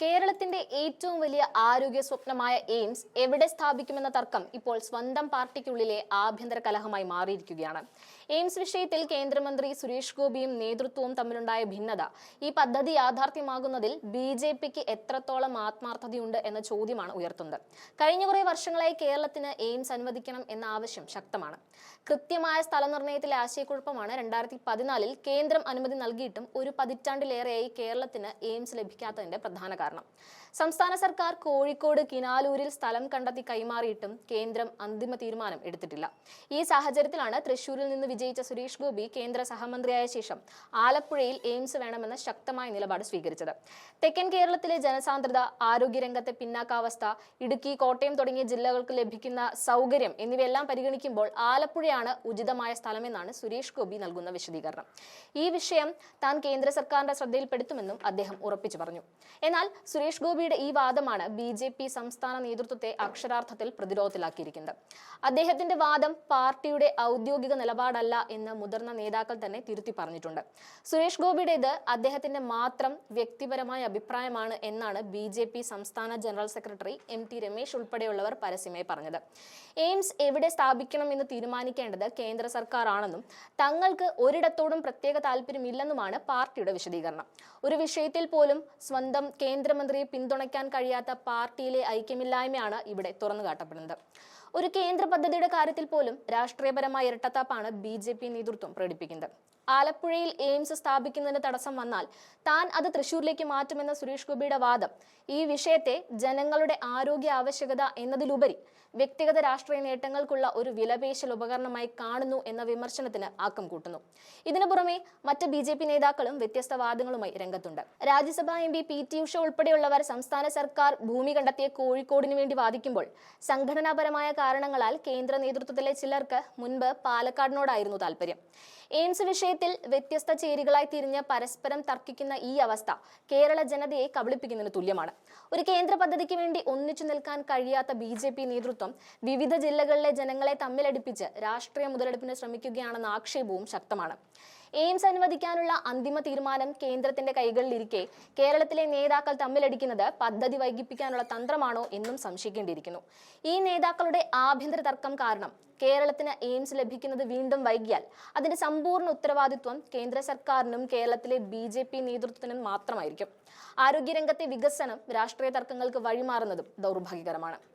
കേരളത്തിന്റെ ഏറ്റവും വലിയ ആരോഗ്യ സ്വപ്നമായ എയിംസ് എവിടെ സ്ഥാപിക്കുമെന്ന തർക്കം ഇപ്പോൾ സ്വന്തം പാർട്ടിക്കുള്ളിലെ ആഭ്യന്തര കലഹമായി മാറിയിരിക്കുകയാണ്. എയിംസ് വിഷയത്തിൽ കേന്ദ്രമന്ത്രി സുരേഷ് ഗോപിയും നേതൃത്വവും തമ്മിലുണ്ടായ ഭിന്നത ഈ പദ്ധതി യാഥാർത്ഥ്യമാകുന്നതിൽ ബി ജെ പിക്ക് എത്രത്തോളം ആത്മാർത്ഥതയുണ്ട് എന്ന ചോദ്യമാണ് ഉയർത്തുന്നത്. കഴിഞ്ഞ കുറേ വർഷങ്ങളായി കേരളത്തിന് എയിംസ് അനുവദിക്കണം എന്ന ആവശ്യം ശക്തമാണ്. കൃത്യമായ സ്ഥലനിർണയത്തിലെ ആശയക്കുഴപ്പമാണ് രണ്ടായിരത്തി പതിനാലിൽ കേന്ദ്രം അനുമതി നൽകിയിട്ടും ഒരു പതിറ്റാണ്ടിലേറെയായി കേരളത്തിന് എയിംസ് ലഭിക്കാത്തതിന്റെ പ്രധാന കാരണം. സംസ്ഥാന സർക്കാർ കോഴിക്കോട് കിനാലൂരിൽ സ്ഥലം കണ്ടെത്തി കൈമാറിയിട്ടും കേന്ദ്രം അന്തിമ തീരുമാനം എടുത്തിട്ടില്ല. ഈ സാഹചര്യത്തിലാണ് തൃശൂരിൽ നിന്ന് വിജയിച്ച സുരേഷ് ഗോപി കേന്ദ്ര സഹമന്ത്രിയായ ശേഷം ആലപ്പുഴയിൽ എയിംസ് വേണമെന്ന ശക്തമായ നിലപാട് സ്വീകരിച്ചത്. തെക്കൻ കേരളത്തിലെ ജനസാന്ദ്രത ആരോഗ്യരംഗത്തെ പിന്നാക്കാവസ്ഥ ഇടുക്കി കോട്ടയം തുടങ്ങിയ ജില്ലകൾക്ക് ലഭിക്കുന്ന സൗകര്യം എന്നിവയെല്ലാം പരിഗണിക്കുമ്പോൾ ആലപ്പുഴയാണ് ഉചിതമായ സ്ഥലമെന്നാണ് സുരേഷ് ഗോപി നൽകുന്ന വിശദീകരണം. ഈ വിഷയം താൻ കേന്ദ്ര സർക്കാരിന്റെ ശ്രദ്ധയിൽപ്പെടുത്തുമെന്നും അദ്ദേഹം ഉറപ്പിച്ചു പറഞ്ഞു. എന്നാൽ സുരേഷ് ഗോപിയുടെ ഈ വാദമാണ് ബി ജെ പി സംസ്ഥാന നേതൃത്വത്തെ അക്ഷരാർത്ഥത്തിൽ പ്രതിരോധത്തിലാക്കിയിരിക്കുന്നത്. അദ്ദേഹത്തിന്റെ വാദം പാർട്ടിയുടെ ഔദ്യോഗിക നിലപാടല്ല എന്ന് മുതിർന്ന നേതാക്കൾ തന്നെ തിരുത്തി പറഞ്ഞിട്ടുണ്ട്. സുരേഷ് ഗോപിയുടേത് അദ്ദേഹത്തിന്റെ മാത്രം വ്യക്തിപരമായ അഭിപ്രായമാണ് എന്നാണ് ബി ജെ പി സംസ്ഥാന general secretary M T Ramesh ഉൾപ്പെടെയുള്ളവർ പരസ്യമായി പറഞ്ഞത്. എയിംസ് എവിടെ സ്ഥാപിക്കണം എന്ന് തീരുമാനിക്കേണ്ടത് കേന്ദ്ര സർക്കാരാണെന്നും തങ്ങൾക്ക് ഒരിടത്തോടും പ്രത്യേക താല്പര്യമില്ലെന്നുമാണ് പാർട്ടിയുടെ വിശദീകരണം. ഒരു വിഷയത്തിൽ പോലും സ്വന്തം കേന്ദ്രമന്ത്രിയെ പിന്തുണയ്ക്കാൻ കഴിയാത്ത പാർട്ടിയിലെ ഐക്യമില്ലായ്മയാണ് ഇവിടെ തുറന്നു കാട്ടപ്പെടുന്നത് ഒരു കേന്ദ്ര പദ്ധതിയുടെ കാര്യത്തിൽ പോലും രാഷ്ട്രീയപരമായ ഇരട്ടത്താപ്പാണ് ബി നേതൃത്വം പ്രകടിപ്പിക്കുന്നത്. ആലപ്പുഴയിൽ എയിംസ് സ്ഥാപിക്കുന്നതിന് തടസ്സം വന്നാൽ താൻ അത് തൃശൂരിലേക്ക് മാറ്റുമെന്ന സുരേഷ് ഗോപിയുടെ വാദം. ഈ വിഷയത്തെ ജനങ്ങളുടെ ആരോഗ്യ ആവശ്യകത എന്നതിലുപരി വ്യക്തിഗത രാഷ്ട്രീയ നേട്ടങ്ങൾക്കുള്ള ഒരു വിലപേശൽ ഉപകരണമായി കാണുന്നു എന്ന വിമർശനത്തിന് ആക്കം കൂട്ടുന്നു. ഇതിനു പുറമെ മറ്റ് ബി ജെ പി നേതാക്കളും വ്യത്യസ്ത വാദങ്ങളുമായി രംഗത്തുണ്ട്. Rajya Sabha M P T Usha ഉൾപ്പെടെയുള്ളവർ സംസ്ഥാന സർക്കാർ ഭൂമി കണ്ടെത്തിയ കോഴിക്കോടിന് വേണ്ടി വാദിക്കുമ്പോൾ സംഘടനാപരമായ കാരണങ്ങളാൽ കേന്ദ്ര നേതൃത്വത്തിലെ ചിലർക്ക് മുൻപ് പാലക്കാടിനോടായിരുന്നു താല്പര്യം എയിംസ് വിഷയത്തിൽ വ്യത്യസ്ത ചേരികളായി തിരിഞ്ഞ് പരസ്പരം തർക്കിക്കുന്ന ഈ അവസ്ഥ കേരള ജനതയെ കബളിപ്പിക്കുന്നതിന് തുല്യമാണ്. ഒരു കേന്ദ്ര പദ്ധതിക്ക് വേണ്ടി ഒന്നിച്ചു നിൽക്കാൻ കഴിയാത്ത ബി ജെ പി നേതൃത്വം വിവിധ ജില്ലകളിലെ ജനങ്ങളെ തമ്മിലടിപ്പിച്ച് രാഷ്ട്രീയ മുതലെടുപ്പിന് ശ്രമിക്കുകയാണെന്ന ആക്ഷേപവും ശക്തമാണ്. എയിംസ് അനുവദിക്കാനുള്ള അന്തിമ തീരുമാനം കേന്ദ്രത്തിന്റെ കൈകളിലിരിക്കെ. കേരളത്തിലെ നേതാക്കൾ തമ്മിലടിക്കുന്നത് പദ്ധതി വൈകിപ്പിക്കാനുള്ള തന്ത്രമാണോ എന്നും സംശയിക്കേണ്ടിയിരിക്കുന്നു. ഈ നേതാക്കളുടെ ആഭ്യന്തര തർക്കം കാരണം കേരളത്തിന് എയിംസ് ലഭിക്കുന്നത് വീണ്ടും വൈകിയാൽ അതിന്റെ സമ്പൂർണ ഉത്തരവാദിത്വം കേന്ദ്ര സർക്കാരിനും കേരളത്തിലെ ബി ജെ പി നേതൃത്വത്തിനും മാത്രമായിരിക്കും. ആരോഗ്യരംഗത്തെ വികസനം രാഷ്ട്രീയ തർക്കങ്ങൾക്ക് വഴിമാറുന്നതും ദൗർഭാഗ്യകരമാണ്.